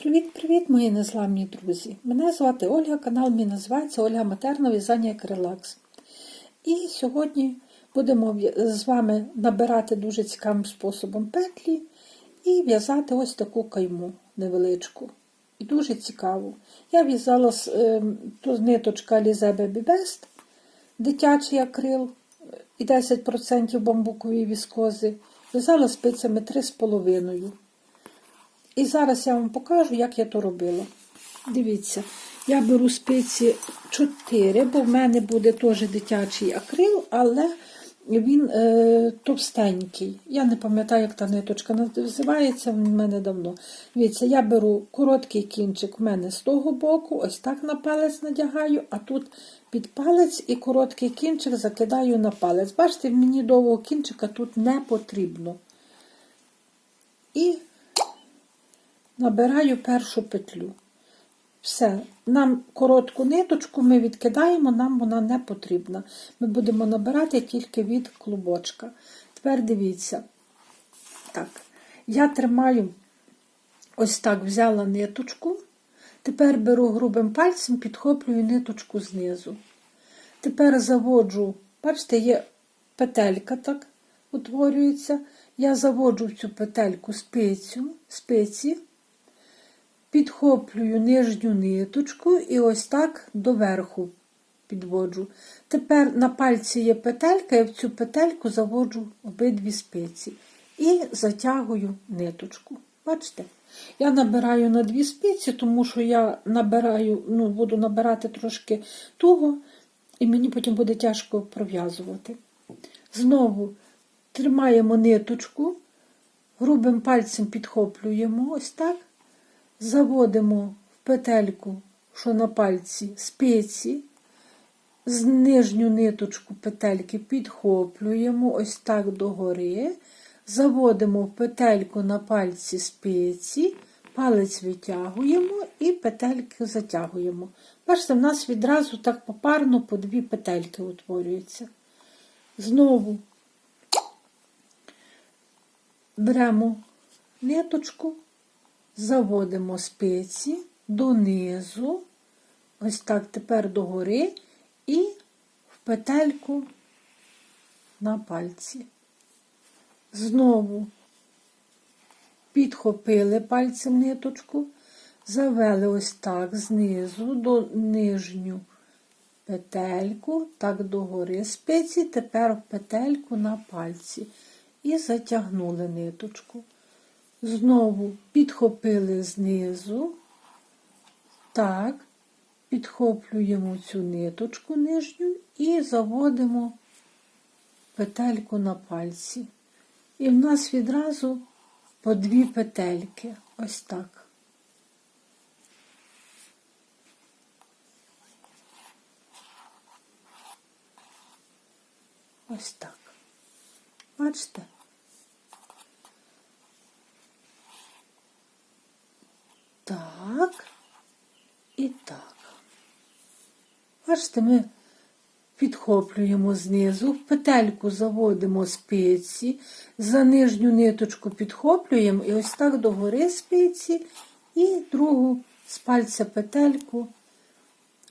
Привіт-привіт, мої незламні друзі! Мене звати Ольга, канал мій називається Ольга Матерна В'язання як релакс. І сьогодні будемо з вами набирати дуже цікавим способом петлі і в'язати ось таку кайму невеличку. І дуже цікаву. Я в'язала з е, ниточка Alize Baby Best, дитячий акрил і 10% бамбукової віскози. В'язала спицями 3,5. І зараз я вам покажу, як я то робила. Дивіться, я беру спиці 4, бо в мене буде теж дитячий акрил, але він е, товстенький. Я не пам'ятаю, як та ниточка називається, в мене давно. Дивіться, я беру короткий кінчик в мене з того боку, ось так на палець надягаю, а тут під палець і короткий кінчик закидаю на палець. Бачите, мені довгого кінчика тут не потрібно. І набираю першу петлю. Все, нам коротку ниточку ми відкидаємо, нам вона не потрібна. Ми будемо набирати тільки від клубочка. Тепер дивіться. Так, я тримаю ось так взяла ниточку. Тепер беру грубим пальцем, підхоплюю ниточку знизу. Тепер заводжу, бачите, є петелька так утворюється. Я заводжу в цю петельку спицю, спиці, підхоплюю нижню ниточку і ось так доверху підводжу. Тепер на пальці є петелька, я в цю петельку заводжу обидві спиці і затягую ниточку. Бачите? Я набираю на дві спиці, тому що я набираю, ну, буду набирати трошки туго, і мені потім буде тяжко пров'язувати. Знову тримаємо ниточку, грубим пальцем підхоплюємо ось так, заводимо в петельку, що на пальці, спиці, з нижню ниточку петельки підхоплюємо ось так догори, заводимо в петельку на пальці спиці, палець витягуємо і петельки затягуємо. Бачите, в нас відразу так попарно по дві петельки утворюються. Знову беремо ниточку, заводимо спиці донизу, ось так тепер догори, і в петельку на пальці. Знову підхопили пальцем ниточку, завели ось так знизу до нижню петельку, так догори спиці, тепер в петельку на пальці. І затягнули ниточку. Знову підхопили знизу, так, підхоплюємо цю ниточку нижню і заводимо петельку на пальці. І в нас відразу по дві петельки. Ось так. Ось так. Бачите? Так і так. Бачите, ми підхоплюємо знизу, петельку заводимо спиці, за нижню ниточку підхоплюємо і ось так догори спиці, і другу з пальця петельку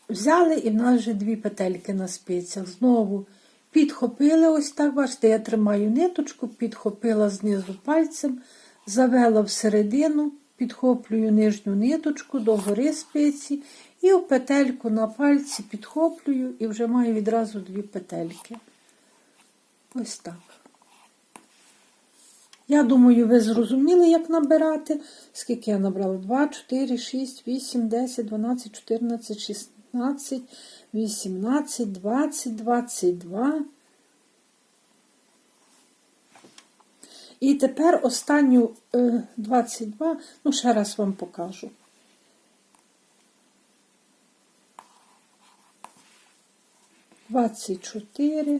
взяли, і в нас вже дві петельки на спицях. Знову підхопили, ось так, бачите, я тримаю ниточку, підхопила знизу пальцем, завела всередину, підхоплюю нижню ниточку, догори спиці, і в петельку на пальці підхоплюю і вже маю відразу дві петельки. Ось так. Я думаю, ви зрозуміли, як набирати. Скільки я набрала? 2, 4, 6, 8, 10, 12, 14, 16, 18, 20, 22. І тепер останню е, 22, ну, ще раз вам покажу. Двадцять чотири.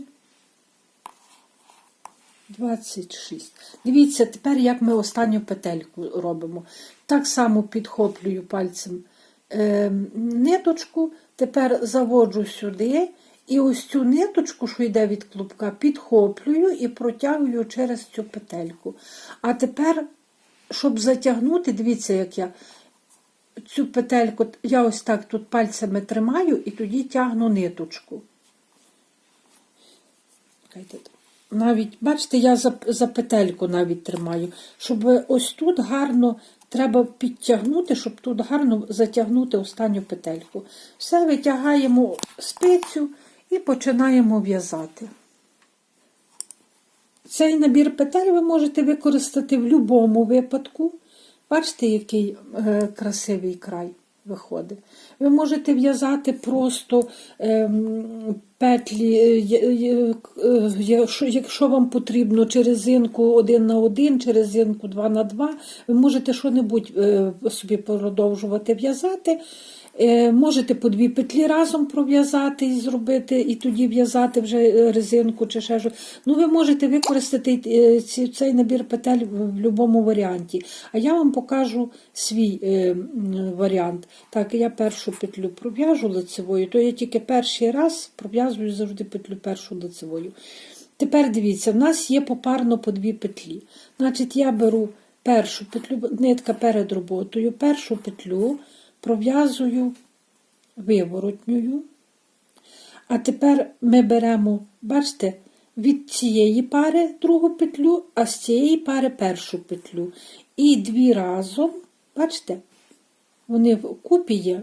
26. Дивіться, тепер як ми останню петельку робимо. Так само підхоплюю пальцем е, ниточку, тепер заводжу сюди, і ось цю ниточку, що йде від клубка, підхоплюю і протягую через цю петельку. А тепер, щоб затягнути, дивіться, як я цю петельку я ось так тут пальцями тримаю і тоді тягну ниточку. Навіть, бачите, я за, за петельку навіть тримаю, щоб ось тут гарно треба підтягнути, щоб тут гарно затягнути останню петельку. Все витягаємо спицю і починаємо в'язати. Цей набір петель ви можете використати в будь-якому випадку. Бачите, який е, красивий край виходить. Ви можете в'язати просто ем, петлі, е, е, якщо, вам потрібно чи резинку 1 на 1, чи резинку 2 на 2, ви можете що-небудь собі продовжувати в'язати. Е, Можете по дві петлі разом пров'язати і зробити, і тоді в'язати вже е, резинку чи ще щось. Ну, ви можете використати е, цей набір петель в будь-якому варіанті. А я вам покажу свій варіант. Так, я першу петлю пров'яжу лицевою, то я тільки перший раз пров'язую завжди петлю першу лицевою. Тепер дивіться, в нас є попарно по дві петлі. Значить, я беру першу петлю, нитка перед роботою, першу петлю пров'язую виворотньою. А тепер ми беремо, бачите, від цієї пари другу петлю, а з цієї пари першу петлю. І дві разом, бачите, вони в купі є.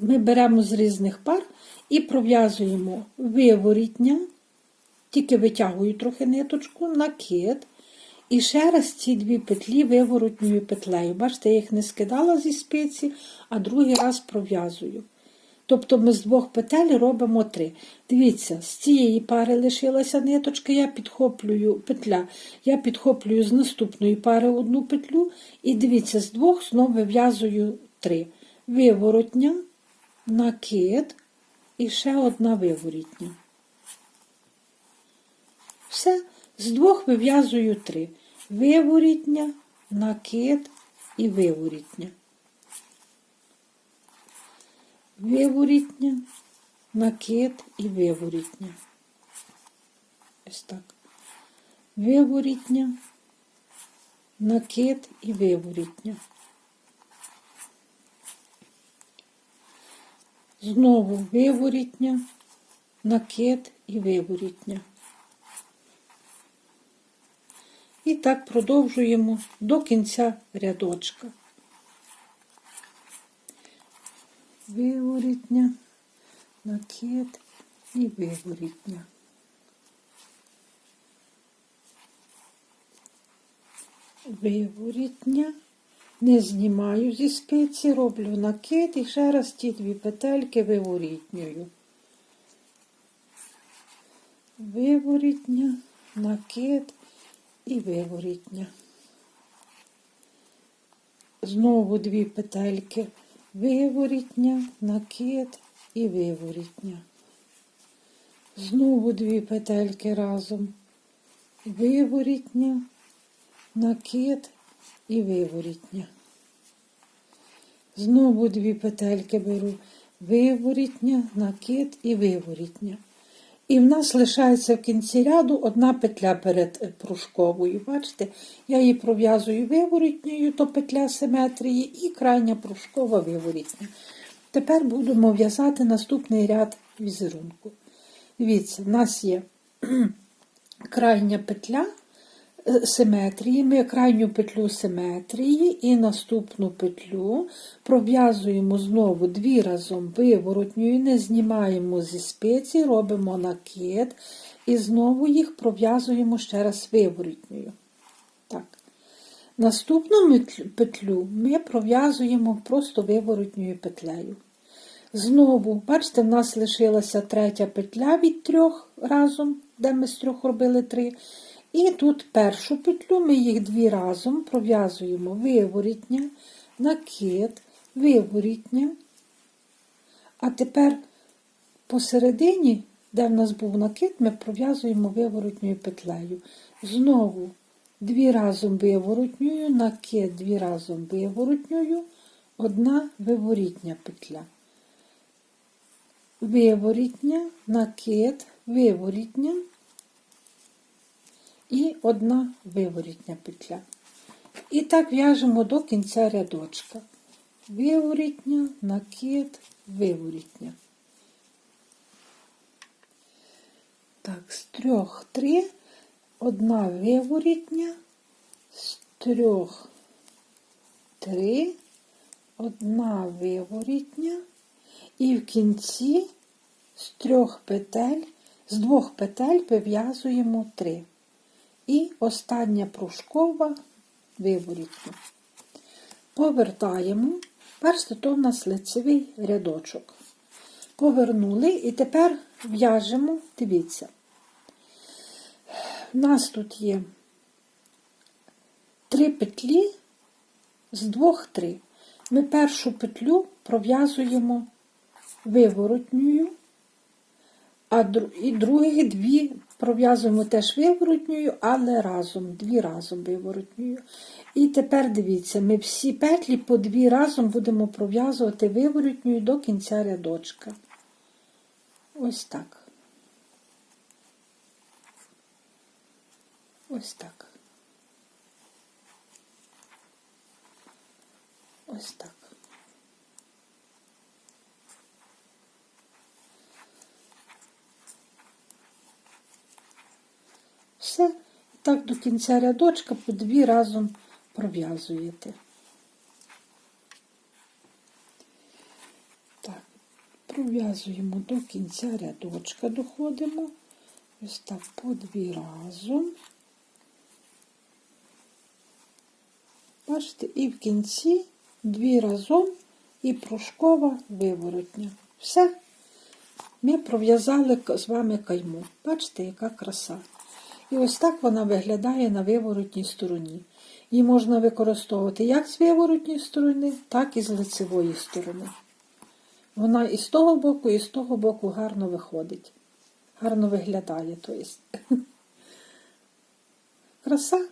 Ми беремо з різних пар і пров'язуємо виворітня, тільки витягую трохи ниточку, накид. І ще раз ці дві петлі виворотньою петлею. Бачите, я їх не скидала зі спиці, а другий раз пров'язую. Тобто ми з двох петель робимо три. Дивіться, з цієї пари лишилася ниточка, я підхоплюю петля, я підхоплюю з наступної пари одну петлю, і дивіться, з двох знову вив'язую три. Виворотня, накид і ще одна виворітня. Все, з двох вив'язую три. Виворітня, накид і виворітня. Виворітня, накид і виворітня. Ось так. Виворітня, накид і виворітня. Знову виворітня, накид і виворітня. І так продовжуємо до кінця рядочка. Виворітня, накид і виворітня. Виворітня. Не знімаю зі спиці, роблю накид і ще раз ті дві петельки виворітнюю. Виворітня, накид і виворітня. Знову дві петельки, виворітня, накид і виворітня. Знову дві петельки разом, виворітня, накид і виворітня. Знову дві петельки беру, виворітня, накид і виворітня. І в нас лишається в кінці ряду одна петля перед прушковою. пружковою. Бачите, я її пров'язую виворітньою, то петля симетрії, і крайня пружкова виворітня. Тепер будемо в'язати наступний ряд візерунку. Дивіться, в нас є крайня петля е, симетрії. Ми крайню петлю симетрії і наступну петлю пров'язуємо знову дві разом виворотньою, не знімаємо зі спиці, робимо накид і знову їх пров'язуємо ще раз виворотньою. Так. Наступну петлю ми пров'язуємо просто виворотньою петлею. Знову, бачите, в нас лишилася третя петля від трьох разом, де ми з трьох робили три. І тут першу петлю ми їх дві разом пров'язуємо виворітня, накид, виворітня. А тепер посередині, де в нас був накид, ми пров'язуємо виворотньою петлею. Знову дві разом виворотньою, накид дві разом виворотньою, одна виворітня петля. Виворітня, накид, виворітня і одна виворітня петля. І так в'яжемо до кінця рядочка. виворітня, накид, виворітня. Так, з трьох три, одна виворітня, з трьох три, одна виворітня, і в кінці з трьох петель, з двох петель вив'язуємо три. І остання пружкова виворітня. Повертаємо. Бачите, то в нас лицевий рядочок. Повернули і тепер в'яжемо, дивіться. У нас тут є три петлі з двох три. Ми першу петлю пров'язуємо виворотньою, а і другі дві пров'язуємо теж виворотньою, але разом, дві разом виворотньою. І тепер дивіться, ми всі петлі по дві разом будемо пров'язувати виворотньою до кінця рядочка. Ось так. Ось так. Ось так. Все. Так до кінця рядочка по дві разом пров'язуєте. Так, пров'язуємо до кінця рядочка, доходимо. Ось так по дві разом. Бачите, і в кінці дві разом і пружкова виворотня. Все. Ми пров'язали з вами кайму. Бачите, яка краса. І ось так вона виглядає на виворотній стороні. Її можна використовувати як з виворотньої сторони, так і з лицевої сторони. Вона і з того боку, і з того боку гарно виходить. Гарно виглядає. То. Краса.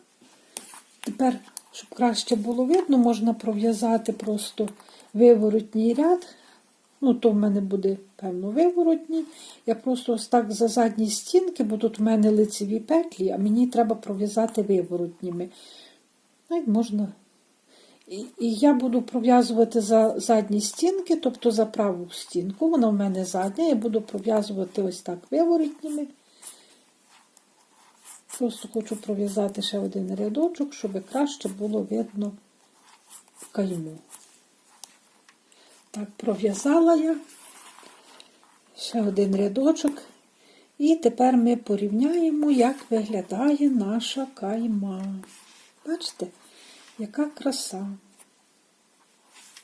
Тепер, щоб краще було видно, можна пров'язати просто виворотній ряд. Ну, то в мене буде, певно, виворотній. Я просто ось так за задні стінки, бо тут в мене лицеві петлі, а мені треба пров'язати виворотніми. Ну, можна. І, і я буду пров'язувати за задні стінки, тобто за праву стінку. Вона в мене задня, я буду пров'язувати ось так виворотніми. Просто хочу пров'язати ще один рядочок, щоб краще було видно кайму. Так, пров'язала я ще один рядочок. І тепер ми порівняємо, як виглядає наша кайма. Бачите, яка краса.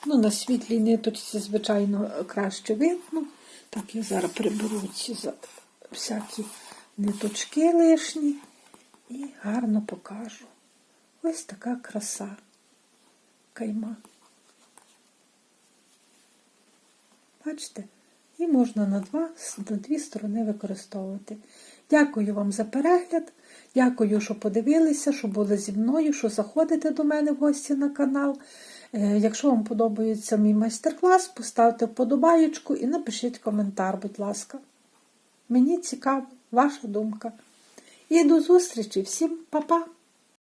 Ну, на світлій ниточці, звичайно, краще видно. Так, я зараз приберу ці всякі ниточки лишні і гарно покажу. Ось така краса кайма. Бачите? І можна на, два, на дві сторони використовувати. Дякую вам за перегляд. Дякую, що подивилися, що були зі мною, що заходите до мене в гості на канал. Е, Якщо вам подобається мій майстер-клас, поставте вподобаєчку і напишіть коментар, будь ласка. Мені цікава ваша думка. І до зустрічі! Всім па-па!